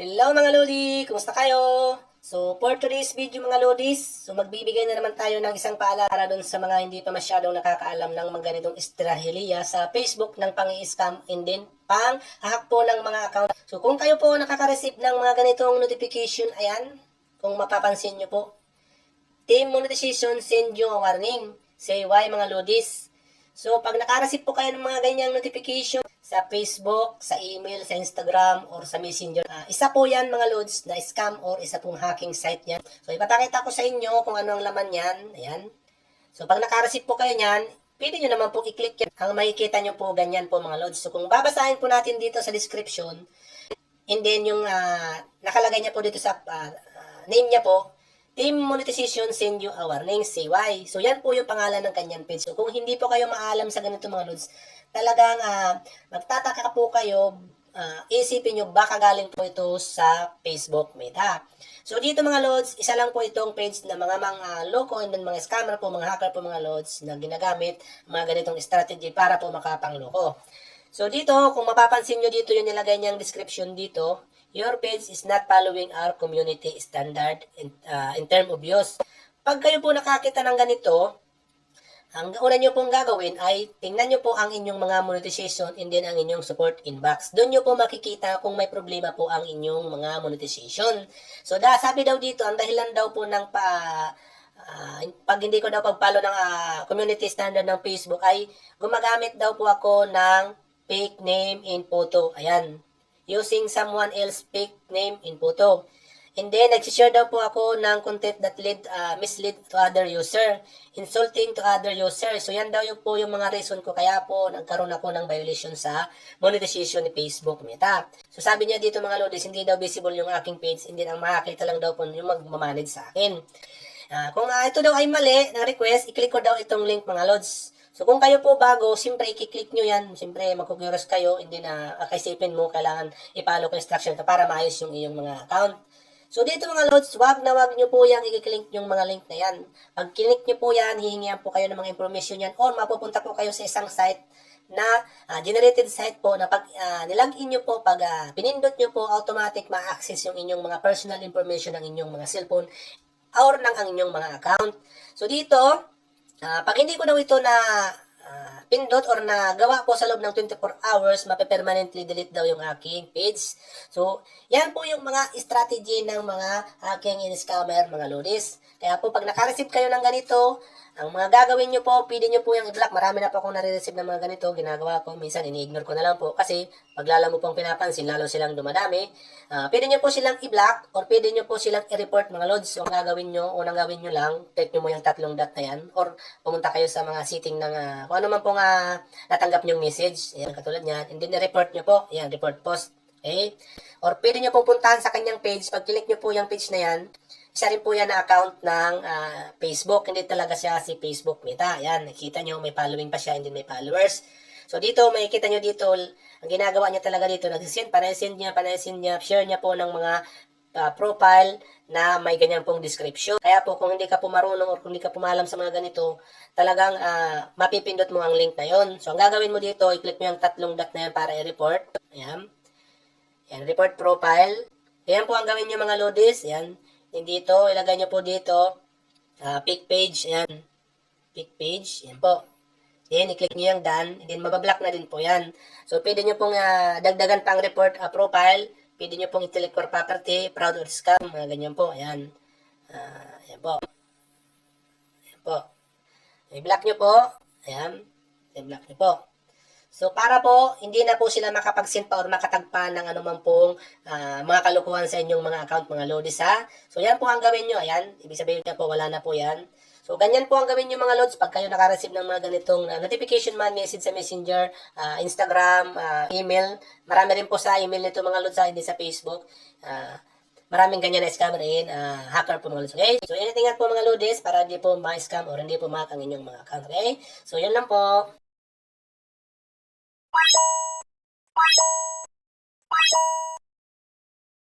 Hello mga Lodi! Kumusta kayo? So, for today's video mga Lodis, so magbibigay na naman tayo ng isang paalala doon sa mga hindi pa masyadong nakakaalam ng mga ganitong estrahiliya sa Facebook ng pang-i-scam and then pang-hack po ng mga account. So, kung kayo po nakaka-receive ng mga ganitong notification, ayan, kung mapapansin nyo po, Team Monetization send you a warning. Say why mga Lodis. So, pag nakareceive po kayo ng mga ganyang notification sa Facebook, sa email, sa Instagram, or sa Messenger, ah, isa po yan mga Lods na scam or isa pong hacking site yan. So, ipapakita ko sa inyo kung ano ang laman yan. Ayan. So, pag nakareceive po kayo niyan, pwede nyo naman po i-click yan. Ang makikita nyo po, ganyan po mga Lods. So, kung babasahin po natin dito sa description, and then yung ah, nakalagay niya po dito sa ah, name niya po, Team Monetization send you a warning, say why. So yan po yung pangalan ng kanyang page. So kung hindi po kayo maalam sa ganito mga lods, talagang ah, magtataka po kayo, ah, isipin nyo baka galing po ito sa Facebook Meta. So dito mga lods, isa lang po itong page na mga mga loko and then mga scammer po, mga hacker po mga lods na ginagamit mga ganitong strategy para po makapangloko. So dito, kung mapapansin nyo dito yung nilagay niyang description dito, your page is not following our community standard in, uh, in term of use. Pag kayo po nakakita ng ganito, ang una nyo pong gagawin ay tingnan nyo po ang inyong mga monetization and then ang inyong support inbox. Doon nyo po makikita kung may problema po ang inyong mga monetization. So, da, sabi daw dito, ang dahilan daw po ng pa, ah, pag hindi ko daw pagpalo ng ah, community standard ng Facebook ay gumagamit daw po ako ng fake name in photo. Ayan. Using someone else fake name in photo. And then, nagsishare daw po ako ng content that lead, ah, mislead to other user. Insulting to other user. So, yan daw yung po yung mga reason ko. Kaya po, nagkaroon ako ng violation sa monetization ni Facebook Meta. So, sabi niya dito mga lodis, hindi daw visible yung aking page. Hindi ang makakita lang daw po yung magmamanage sa akin. Ah, kung ah, ito daw ay mali ng request, i-click ko daw itong link mga lods. So kung kayo po bago, siyempre i-click nyo yan. Siyempre magkukuros kayo, hindi na uh, kaisipin mo, kailangan i-follow ko instruction to para maayos yung iyong mga account. So dito mga lods, wag na wag nyo po yan i-click yung mga link na yan. Pag click nyo po yan, hihingihan po kayo ng mga information yan or mapupunta po kayo sa isang site na ah, generated site po na pag uh, nilagin nyo po, pag ah, pinindot nyo po, automatic ma-access yung inyong mga personal information ng inyong mga cellphone or ng ang inyong mga account. So dito, ah, pag hindi ko daw ito na ah, pindot or na gawa po sa loob ng 24 hours, mape-permanently delete daw yung aking page. So, yan po yung mga strategy ng mga aking in-scammer, mga lodis. Kaya po, pag nakareceive kayo ng ganito, ang mga gagawin nyo po, pwede nyo po yung i-block. Marami na po akong nare-receive ng mga ganito. Ginagawa ko. Minsan, ini-ignore ko na lang po. Kasi, pag lalo mo pong pinapansin, lalo silang dumadami. Ah, pwede nyo po silang i-block or pwede nyo po silang i-report mga lods. So, ang gagawin nyo, unang gawin nyo lang, type nyo mo yung tatlong dot na yan. Or, pumunta kayo sa mga setting ng, ah, kung ano man pong ah, natanggap nyong message. Yan, katulad yan. And then, report nyo po. Yan, report post. Okay? Or, pwede nyo pong puntahan sa kanyang page. Pag click nyo po yung page na yan, isa rin po yan na account ng ah, Facebook. Hindi talaga siya si Facebook Meta. Yan, nakita nyo, may following pa siya, hindi may followers. So dito, makikita nyo dito, ang ginagawa niya talaga dito, nagsisend, panay-send niya, panay-send niya, share niya po ng mga ah, profile na may ganyan pong description. Kaya po, kung hindi ka po marunong or kung hindi ka pumalam sa mga ganito, talagang ah, mapipindot mo ang link na yon. So, ang gagawin mo dito, i-click mo yung tatlong dot na yan para i-report. Ayan. Ayan, report profile. Ayan po ang gawin nyo mga lodis. Ayan. Yung dito, ilagay nyo po dito, ah, pick page, ayan, pick page, yan po. Then, i-click nyo yung done, then mabablock na din po yan. So, pwede nyo pong ah, dagdagan pang report ah, profile, pwede nyo pong i-click for property, proud or scam, mga ganyan po, ayan. Ah, ayan po. Ayan po. I-block nyo po, ayan, i-block nyo po. So para po hindi na po sila makapag-send pa or makatagpa ng anuman pong ah, mga kalukuhan sa inyong mga account, mga lodis ha. So yan po ang gawin nyo. Ayan, ibig sabihin na po wala na po yan. So ganyan po ang gawin nyo mga lods pag kayo nakareceive ng mga ganitong ah, notification man message sa Messenger, ah, Instagram, ah, email. Marami rin po sa email nito mga lods hindi sa Facebook. Ah, maraming ganyan na scammer in ah, hacker po mga lods. Okay? So ingat-ingat po mga lodis para hindi po ma-scam or hindi po ma ang inyong mga account. Okay? So yan lang po. you